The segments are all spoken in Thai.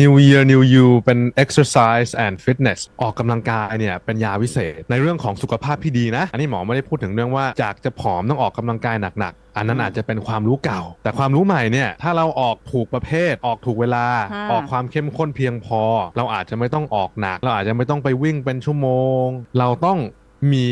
New Year New You เป็น exercise and fitness ออกกำลังกายเนี่ยเป็นยาวิเศษ ในเรื่องของสุขภาพที่ดีนะ อันนี้หมอไม่ได้พูดถึงเรื่องว่าจากจะผอมต้องออกกำลังกายหนักๆอันนั้นอาจจะเป็นความรู้เก่า แต่ความรู้ใหม่เนี่ยถ้าเราออกถูกประเภท ออกถูกเวลาค่ะออกความเข้มข้นเพียงพอ เราอาจจะไม่ต้องออกหนัก เราอาจจะไม่ต้องไปวิ่งเป็นชั่วโมง เราต้องมี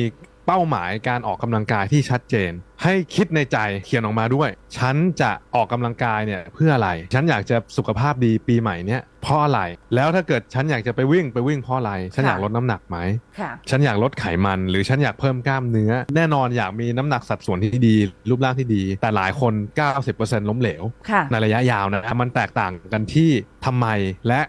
เป้าหมายการออกกำลังกายที่ชัดเจน ให้คิดในใจเขียนออกมาด้วย ฉันจะออกกำลังกายเนี่ยเพื่ออะไร ฉันอยากจะสุขภาพดีปีใหม่เนี่ยเพราะอะไร แล้วถ้าเกิดฉันอยากจะไปวิ่งไปวิ่งเพราะอะไร ฉันอยากลดน้ำหนักไหมค่ะฉันอยากลดไขมัน หรือฉันอยากเพิ่มกล้ามเนื้อ แน่นอนอยากมีน้ำหนักสัดส่วนที่ดี รูปร่างที่ดี แต่หลายคน 90%ล้มเหลวค่ะในระยะยาวนะมันแตกต่างกันที่ทำไมและ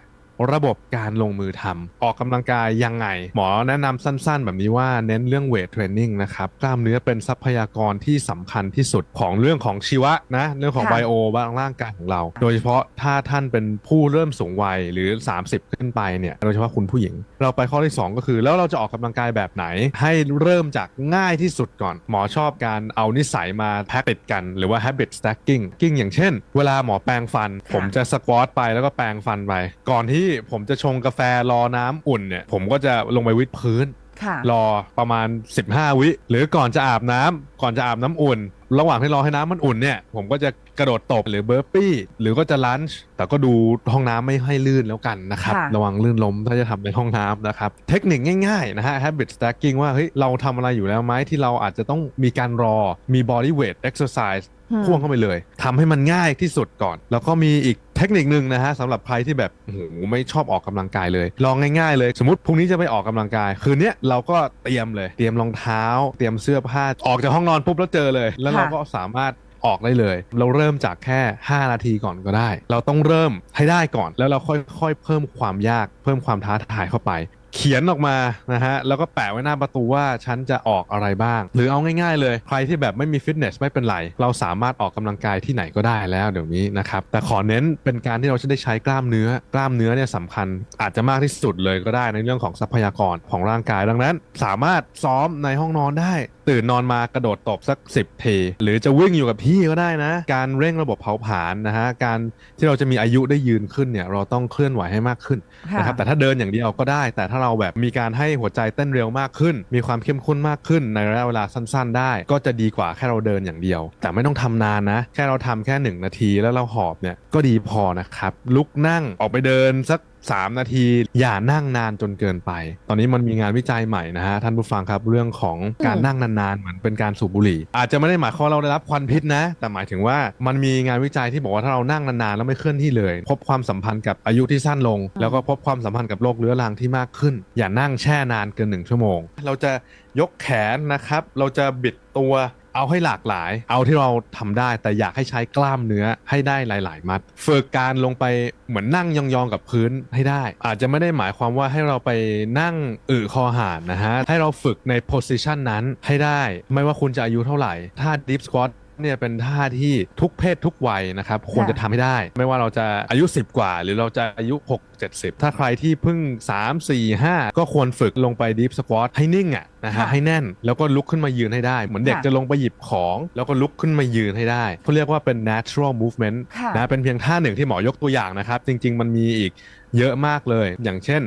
ระบบการลงมือทำออกกำลังกายยังไง หมอแนะนำสั้นๆ แบบนี้ว่าเน้นเรื่องเวทเทรนนิ่งนะครับ กล้ามเนื้อเป็นทรัพยากรที่สำคัญที่สุดของเรื่องของชีวะนะ เรื่องของค่ะไบโอบางร่างกายของเรา โดยเฉพาะถ้าท่านเป็นผู้เริ่มสูงวัยหรือ 30 ขึ้นไปเนี่ยโดยเฉพาะคุณผู้หญิง เราไปข้อที่ 2 ก็คือ แล้วเราจะออกกำลังกายแบบไหน ให้เริ่มจากง่ายที่สุดก่อน หมอชอบการเอานิสัยมาแพ็กติดกันหรือว่า habit stacking กิ้งอย่างเช่น เวลาหมอแปรงฟัน ผมจะสควอตไปแล้วก็แปรงฟันไปก่อนที่ผมจะชงกาแฟรอน้ำอุ่นเนี่ย ผมก็จะลงไปวิดพื้น ค่ะ รอประมาณ 15 วิ หรือก่อนจะอาบน้ำก่อนจะอาบน้ำอุ่น ระหว่างที่รอให้น้ำมันอุ่นเนี่ย ผมก็จะกระโดดตบหรือเบอร์ปี้ หรือก็จะลันช์แต่ก็ดูห้องน้ำไม่ให้ลื่นแล้วกันนะครับ ค่ะ ระวังลื่นล้มถ้าจะทำในห้องน้ำนะครับ เทคนิคง่ายๆนะฮะ habit stacking ว่าเฮ้ยเราทำอะไรอยู่แล้วไหมที่เราอาจจะต้องมีการรอมี body weight exercise อืม พ่วงเข้าไปเลยทำให้มันง่ายที่สุดก่อน แล้วก็มีอีกเทคนิคหนึ่งนะฮะสำหรับใครที่แบบโอ้โหไม่ชอบออกกำลังกายเลย ลองง่ายๆ เลยสมมติพรุ่งนี้จะไปออกกำลังกาย คืนนี้เราก็เตรียมเลย เตรียมรองเท้า เตรียมเสื้อผ้าออกจากห้องนอนปุ๊บแล้วเจอเลย แล้วเราก็สามารถออกได้เลย เราเริ่มจากแค่ 5 นาทีก่อนก็ได้ เราต้องเริ่มให้ได้ก่อน แล้วเราค่อยๆ เพิ่มความยาก เพิ่มความท้าทายเข้าไป เขียนออกมานะฮะแล้วก็แปะไว้หน้าประตูว่าฉันจะออกอะไรบ้าง หรือเอาง่ายๆ เลยใครที่แบบไม่มีฟิตเนสไม่เป็นไรเราสามารถออกกำลังกายที่ไหนก็ได้แล้วเดี๋ยวนี้นะครับแต่ขอเน้นเป็นการที่เราจะได้ใช้กล้ามเนื้อกล้ามเนื้อเนี่ยสำคัญอาจจะมากที่สุดเลยก็ได้ในเรื่องของทรัพยากรของร่างกายดังนั้น สามารถซ้อมในห้องนอนได้ ตื่นนอนมากระโดดตบสัก 10 ที หรือจะวิ่งอยู่กับที่ก็ได้นะ การเร่งระบบเผาผลาญนะฮะการที่เราจะมีอายุได้ยืนขึ้นเนี่ยเราต้องเคลื่อนไหวให้มากขึ้นค่ะนะครับแต่ถ้าเดินอย่างเดียวก็ได้ แต่ถ้าเราแบบมีการให้หัวใจเต้นเร็วมากขึ้น มีความเข้มข้นมากขึ้นในระยะเวลาสั้น ๆ ได้ ก็จะดีกว่าแค่เราเดินอย่างเดียว แต่ไม่ต้องทำนานนะ แค่เราทำแค่หนึ่งนาทีแล้วเราหอบเนี่ยก็ดีพอนะครับลุกนั่งออกไปเดินสัก 3 นาที อย่านั่งนานจนเกินไป ตอนนี้มันมีงานวิจัยใหม่นะฮะท่านผู้ฟังครับเรื่องของการนั่งนานๆเหมือนเป็นการสูบบุหรี่ อาจจะไม่ได้หมายความว่าเราได้รับควันพิษนะ แต่หมายถึงว่ามันมีงานวิจัยที่บอกว่าถ้าเรานั่งนานๆแล้วไม่เคลื่อนที่เลย พบความสัมพันธ์กับอายุที่สั้นลง แล้วก็พบความสัมพันธ์กับโรคเรื้อรังที่มากขึ้น อย่านั่งแช่นานเกินหนึ่งชั่วโมง เราจะยกแขนนะครับ เราจะบิดตัว เอาให้หลากหลาย เอาที่เราทำได้แต่อยากให้ใช้กล้ามเนื้อให้ได้หลาย ๆ มัด ฝึกการลงไปเหมือนนั่งยองๆกับพื้นให้ได้ อาจจะไม่ได้หมายความว่าให้เราไปนั่งอือคอหานนะฮะให้เราฝึกในโพสิชันนั้นให้ได้ ไม่ว่าคุณจะอายุเท่าไหร่ถ้าดิฟสควอต เนี่ยเป็นท่าที่ทุกเพศทุกวัยนะครับควรจะทำให้ได้ ไม่ว่าเราจะอายุ 10 กว่า หรือเราจะอายุ 6 70 ถ้าใครที่เพิ่ง 3 4 5 ก็ควรฝึกลงไป Deep Squat ให้นิ่งอะนะฮะค่ะให้แน่นแล้วก็ลุกขึ้นมายืนให้ได้ เหมือนเด็กค่ะจะลงไปหยิบของ แล้วก็ลุกขึ้นมายืนให้ได้เขาเรียกว่าเป็น natural movement ค่ะนะเป็นเพียงท่าหนึ่งที่หมอยกตัวอย่างนะครับ จริง ๆ มันมีอีกเยอะมากเลย อย่างเช่น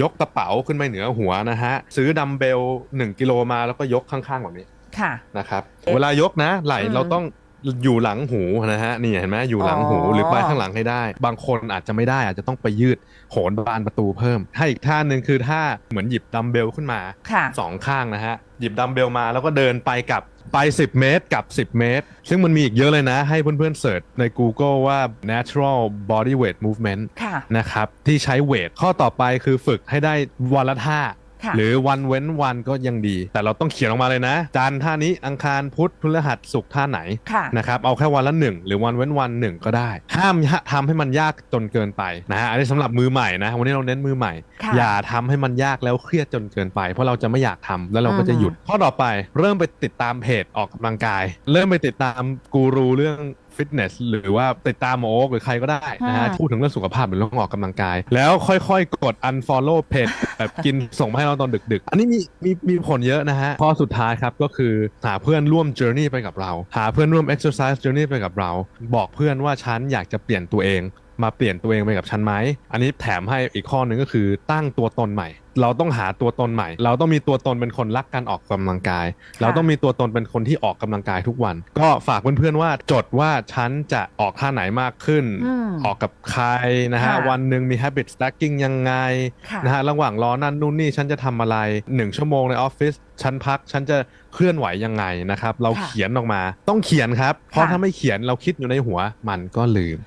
ยกกระเป๋าขึ้นไปเหนือหัวนะฮะซื้อดัมเบล1กิโลมาแล้วก็ยกข้างๆแบบนี้ ค่ะนะครับ เวลายกนะ ไหลอืมเราต้องอยู่หลังหูนะฮะนี่เห็นไหมอยู่หลังหูอ๋อหรือไปข้างหลังให้ได้ บางคนอาจจะไม่ได้อาจจะต้องไปยืดโหนบานประตูเพิ่มถ้าอีกท่าหนึ่งคือท่าเหมือนหยิบดัมเบลขึ้นมาค่ะสองข้างนะฮะหยิบดัมเบลมาแล้วก็เดินไปกับไป 10 เมตรกับ 10 เมตร ซึ่งมันมีอีกเยอะเลยนะ ให้เพื่อนๆเสิร์ชใน Google ว่า natural body weight movement ค่ะนะครับ ที่ใช้เวท ข้อต่อไปคือฝึกให้ได้วันละท่าค่ะ หรือวันเว้นวันก็ยังดี แต่เราต้องเขียนออกมาเลยนะ จันทร์ท่านี้อังคารพุธพฤหัสศุกร์ท่าไหนค่ะนะครับเอาแค่วันละหนึ่งหรือวันเว้นวันหนึ่งก็ได้ ห้ามทำให้มันยากจนเกินไปนะฮะอันนี้สำหรับมือใหม่นะวันนี้เราเน้นมือใหม่ค่ะอย่าทำให้มันยากแล้วเครียดจนเกินไป เพราะเราจะไม่อยากทำแล้วเราก็จะหยุดข้อต่อไป เริ่มไปติดตามเพจออกกำลังกาย เริ่มไปติดตามกูรูเรื่อง ฟิตเนสหรือว่าติดตามหมอโอ๊กหรือใครก็ได้นะฮะค่ะ พูดถึงเรื่องสุขภาพหรือเรื่องออกกำลังกาย แล้วค่อยๆ กด unfollow เพจแบบกินส่งมาให้เราตอนดึกๆ อันนี้มีมีมีผลเยอะนะฮะข้อสุดท้ายครับก็คือหาเพื่อนร่วม journey ไปกับเรา หาเพื่อนร่วม exercise journey ไปกับเรา บอกเพื่อนว่าฉันอยากจะเปลี่ยนตัวเอง มาเปลี่ยนตัวเองไปกับฉันไหมอันนี้แถมให้อีกข้อหนึ่งก็คือตั้งตัวตนใหม่ เราต้องหาตัวตนใหม่ เราต้องมีตัวตนเป็นคนรักการออกกำลังกาย เราต้องมีตัวตนเป็นคนที่ออกกำลังกายทุกวัน ก็ฝากเพื่อนๆว่าจดว่าฉันจะออกท่าไหนมากขึ้นอืมออกกับใครนะฮะค่ะวันหนึ่งมี habit stacking ยังไงค่ะนะฮะระหว่างรอนั่นนู่นนี่ฉันจะทำอะไรหนึ่งชั่วโมงในออฟฟิศฉันพักฉันจะเคลื่อนไหวยังไงนะครับ เราค่ะเขียนออกมาต้องเขียนครับ เพราะค่ะถ้าไม่เขียนเราคิดอยู่ในหัวมันก็ลืม